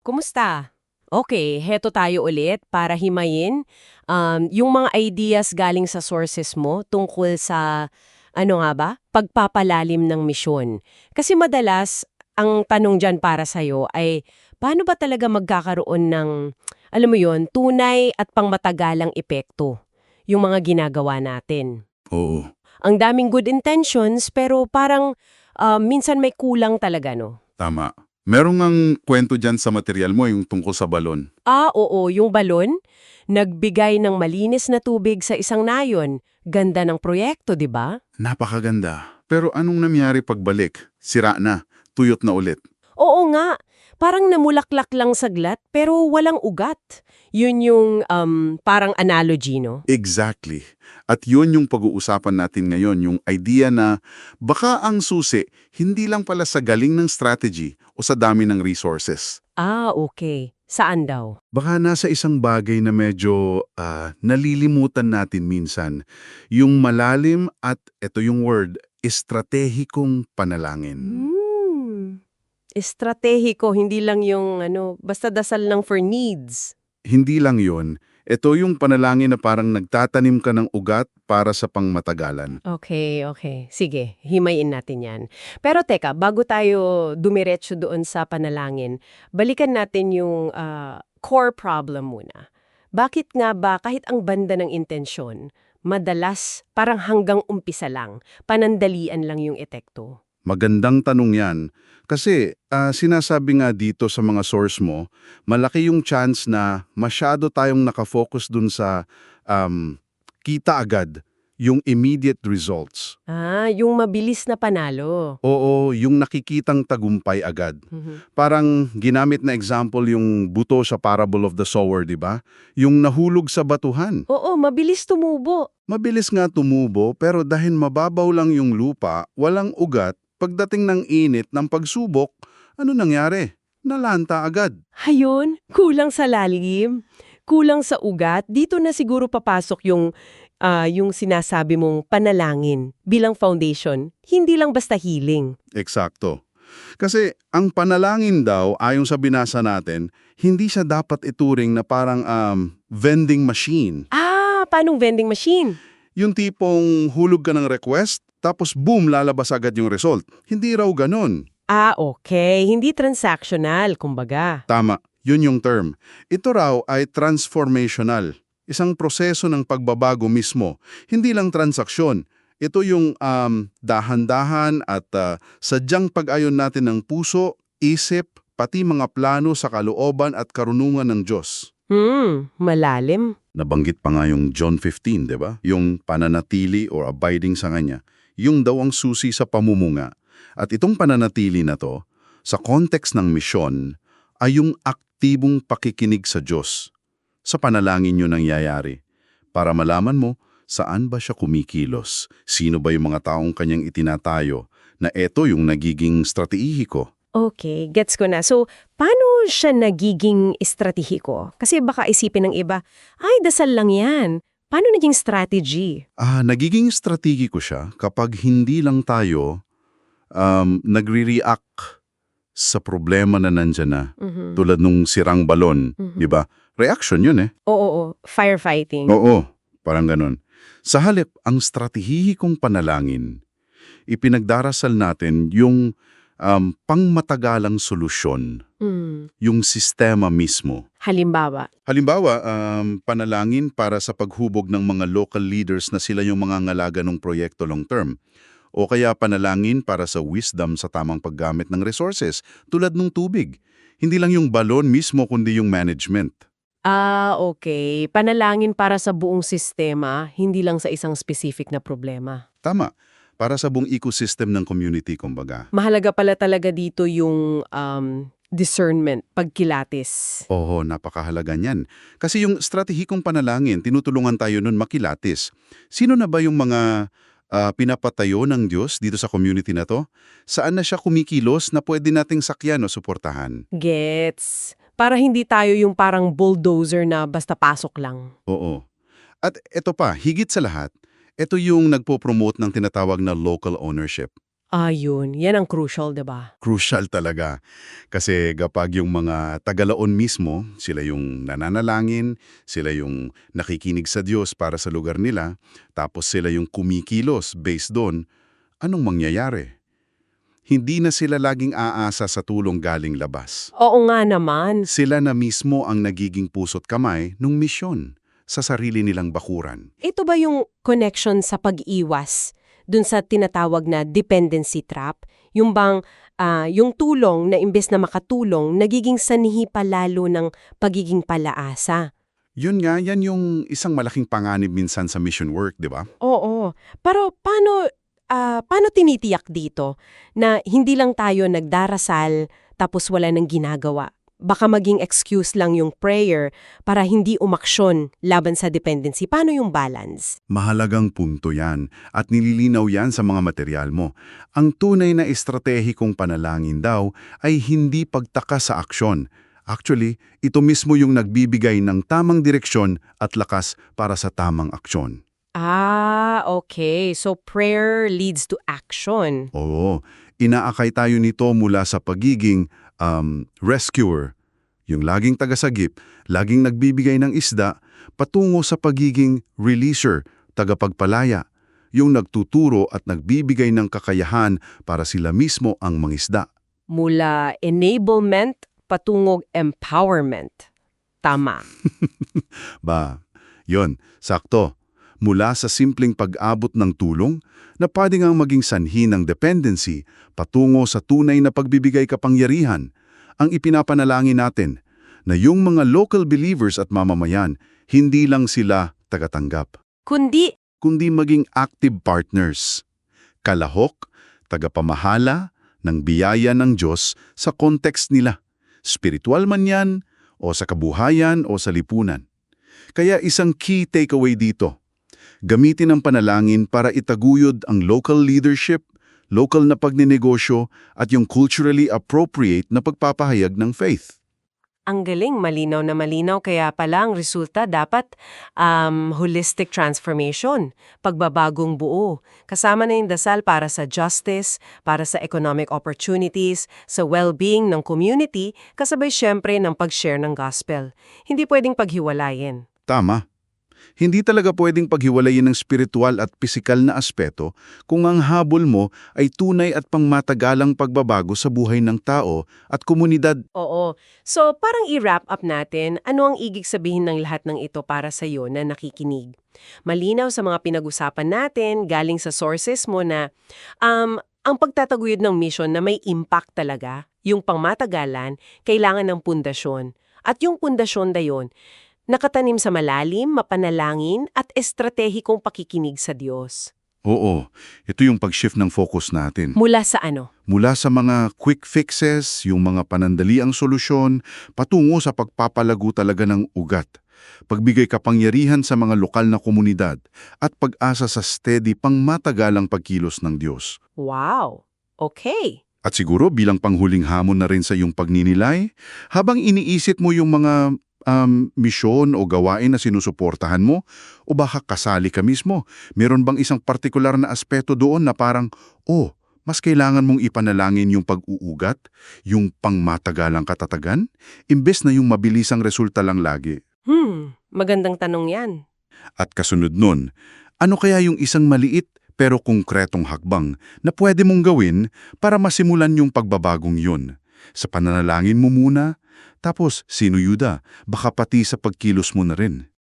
Kumusta? Okay, heto tayo ulit para himayin um, yung mga ideas galing sa sources mo tungkol sa, ano nga ba, pagpapalalim ng misyon. Kasi madalas, ang tanong dyan para sa'yo ay, paano ba talaga magkakaroon ng, alam mo yon tunay at pangmatagalang epekto yung mga ginagawa natin? Oo. Ang daming good intentions pero parang um, minsan may kulang talaga, no? Tama. Merong ang kwento dyan sa material mo, yung tungkol sa balon. Ah, oo, yung balon, nagbigay ng malinis na tubig sa isang nayon. Ganda ng proyekto, di ba? Napakaganda. Pero anong nangyari pagbalik? Sira na. Tuyot na ulit. Oo nga, parang namulaklak lang saglat pero walang ugat. Yun yung um, parang analogy, no? Exactly. At yun yung pag-uusapan natin ngayon, yung idea na baka ang susi hindi lang pala sa galing ng strategy o sa dami ng resources. Ah, okay. Saan daw? Baka nasa isang bagay na medyo ah, nalilimutan natin minsan. Yung malalim at, eto yung word, estratehikong panalangin. Hmm. Estratehiko, hindi lang yung ano, basta dasal lang for needs. Hindi lang yun. Ito yung panalangin na parang nagtatanim ka ng ugat para sa pangmatagalan. Okay, okay. Sige, himayin natin yan. Pero teka, bago tayo dumiretso doon sa panalangin, balikan natin yung ah, core problem muna. Bakit nga ba kahit ang banda ng intensyon, madalas parang hanggang umpisa lang, panandalian lang yung etekto? Magandang tanong yan. Kasi ah, sinasabi nga dito sa mga source mo, malaki yung chance na masyado tayong nakafocus dun sa um, kita agad, yung immediate results. Ah, yung mabilis na panalo. Oo, yung nakikitang tagumpay agad. Mhm. Parang ginamit na example yung buto sa parable of the sower, di ba? Yung nahulog sa batuhan. Oo, mabilis tumubo. Mabilis nga tumubo pero dahil mababaw lang yung lupa, walang ugat, pagdating ng init ng pagsubok, ano nangyari? Nalanta agad. Hayun, kulang sa lalim, kulang sa ugat. Dito na siguro papasok yung ah, yung sinasabi mong panalangin bilang foundation, hindi lang basta healing. Eksakto. Kasi ang panalangin daw, ayon sa binasa natin, hindi siya dapat ituring na parang um, vending machine. Ah, paanong vending machine? Yung tipong hulog ka ng request, tapos boom, lalabas agad yung result. Hindi raw ganon. Ah, okay. Hindi transactional, kumbaga. Tama, yun yung term. Ito raw ay transformational. Isang proseso ng pagbabago mismo. Hindi lang transaksyon. Ito yung um, dahan-dahan at uh, sadyang pag-ayon natin ng puso, isip, pati mga plano sa kalooban at karunungan ng Diyos. Hmm, malalim. Nabanggit pa nga yung John 15, di ba? Yung pananatili or abiding sa Kanya. Yung daw ang susi sa pamumunga. At itong pananatili na to, sa context ng misyon, ay yung aktibong pakikinig sa Diyos. Sa panalangin nyo nangyayari. Para malaman mo, saan ba siya kumikilos? Sino ba yung mga taong kanyang itinatayo? Na eto yung nagiging stratehiko. Okay, gets ko na. So, paano siya nagiging estratehiko? Kasi baka isipin ng iba, ay, dasal lang yan. Paano naging strategy? Ah, nagiging strategiko siya kapag hindi lang tayo um, nagre-react sa problema na nandyan na. Mhm. Tulad nung sirang balon, Mhm. di ba? Reaction yun eh. Oo, oo, firefighting. Oo, parang ganun. Sa halip, ang stratehikong panalangin, ipinagdarasal natin yung um, pangmatagalang solusyon, Hmm. yung sistema mismo. Halimbawa, Halimbawa, um, panalangin para sa paghubog ng mga local leaders na sila yung mga ngalaga ng proyekto long term. O kaya panalangin para sa wisdom sa tamang paggamit ng resources, tulad ng tubig. Hindi lang yung balon mismo kundi yung management. Ah, okay. Panalangin para sa buong sistema, hindi lang sa isang specific na problema. Tama. Para sa buong ecosystem ng community, kumbaga. Mahalaga pala talaga dito yung um, discernment, pagkilatis. Oo, napakahalaga niyan. Kasi yung stratehikong panalangin, tinutulungan tayo nun makilatis. Sino na ba yung mga ah, pinapatayo ng Diyos dito sa community na to? Saan na siya kumikilos na pwede nating sakyan o suportahan? Gets. Para hindi tayo yung parang bulldozer na basta pasok lang. Oo. At ito pa, higit sa lahat, ito yung nagpo-promote ng tinatawag na local ownership. Ayun, yan ang crucial, 'di ba? Crucial talaga. Kasi kapag yung mga tagalaon mismo, sila yung nananalangin, sila yung nakikinig sa Diyos para sa lugar nila, tapos sila yung kumikilos based doon, anong mangyayari? Hindi na sila laging aasa sa tulong galing labas. Oo nga naman. Sila na mismo ang nagiging puso't kamay nung misyon sa sarili nilang bakuran. Ito ba yung connection sa pag-iwas dun sa tinatawag na dependency trap? Yung bang ah, yung tulong na imbes na makatulong, nagiging sanhi pa lalo ng pagiging palaasa? Yun nga, yan yung isang malaking panganib minsan sa mission work, di ba? Oo. Pero paano, ah, paano tinitiyak dito na hindi lang tayo nagdarasal tapos wala nang ginagawa? Baka maging excuse lang yung prayer para hindi umaksyon laban sa dependency. Paano yung balance? Mahalagang punto yan at nililinaw yan sa mga material mo. Ang tunay na estratehikong panalangin daw ay hindi pagtaka sa aksyon. Actually, ito mismo yung nagbibigay ng tamang direksyon at lakas para sa tamang aksyon. Ah, okay. So prayer leads to action. Oo, inaakay tayo nito mula sa pagiging um, rescuer, yung laging tagasagip, laging nagbibigay ng isda, patungo sa pagiging releaser, tagapagpalaya, yung nagtuturo at nagbibigay ng kakayahan para sila mismo ang mangisda. Mula enablement patungog empowerment. Tama. Ba, yon, sakto. Mula sa simpleng pag-abot ng tulong na pwede ngang maging sanhi ng dependency patungo sa tunay na pagbibigay kapangyarihan, ang ipinapanalangin natin na yung mga local believers at mamamayan, hindi lang sila tagatanggap, Kundi, kundi maging active partners. Kalahok, tagapamahala ng biyaya ng Diyos sa kontekst nila. Spiritual man yan, o sa kabuhayan o sa lipunan. Kaya isang key takeaway dito, gamitin ang panalangin para itaguyod ang local leadership, local na pagninegosyo at yung culturally appropriate na pagpapahayag ng faith. ang galing, malinaw na malinaw, kaya pala ang resulta dapat um, holistic transformation, pagbabagong buo. Kasama na yung dasal para sa justice, para sa economic opportunities, sa well-being ng community, kasabay syempre ng pag-share ng gospel. Hindi pwedeng paghiwalayin. Tama. Hindi talaga pwedeng paghiwalayin ng spiritual at pisikal na aspeto kung ang habol mo ay tunay at pangmatagalang pagbabago sa buhay ng tao at komunidad. Oo. So, parang i-wrap up natin, ano ang igig sabihin ng lahat ng ito para sa iyo na nakikinig? Malinaw sa mga pinag-usapan natin, galing sa sources mo na um, ang pagtataguyod ng mission na may impact talaga, yung pangmatagalan, kailangan ng pundasyon. At yung pundasyon na yun, nakatanim sa malalim, mapanalangin at estratehikong pakikinig sa Diyos. Oo, ito yung pag-shift ng focus natin. Mula sa ano? Mula sa mga quick fixes, yung mga panandaliang solusyon, patungo sa pagpapalago talaga ng ugat. Pagbigay kapangyarihan sa mga lokal na komunidad at pag-asa sa steady pangmatagalang pagkilos ng Diyos. Wow! Okay. At siguro bilang panghuling hamon na rin sa iyong pagninilay, habang iniisip mo yung mga um, misyon o gawain na sinusuportahan mo, o baka kasali ka mismo, meron bang isang partikular na aspeto doon na parang, oh, mas kailangan mong ipanalangin yung pag-uugat, yung pangmatagalang katatagan, imbes na yung mabilisang resulta lang lagi. Hmm, magandang tanong yan. At kasunod nun, ano kaya yung isang maliit pero konkretong hakbang na pwede mong gawin para masimulan yung pagbabagong yun? Sa pananalangin mo muna, tapos sinuyuda, baka pati sa pagkilos mo na rin.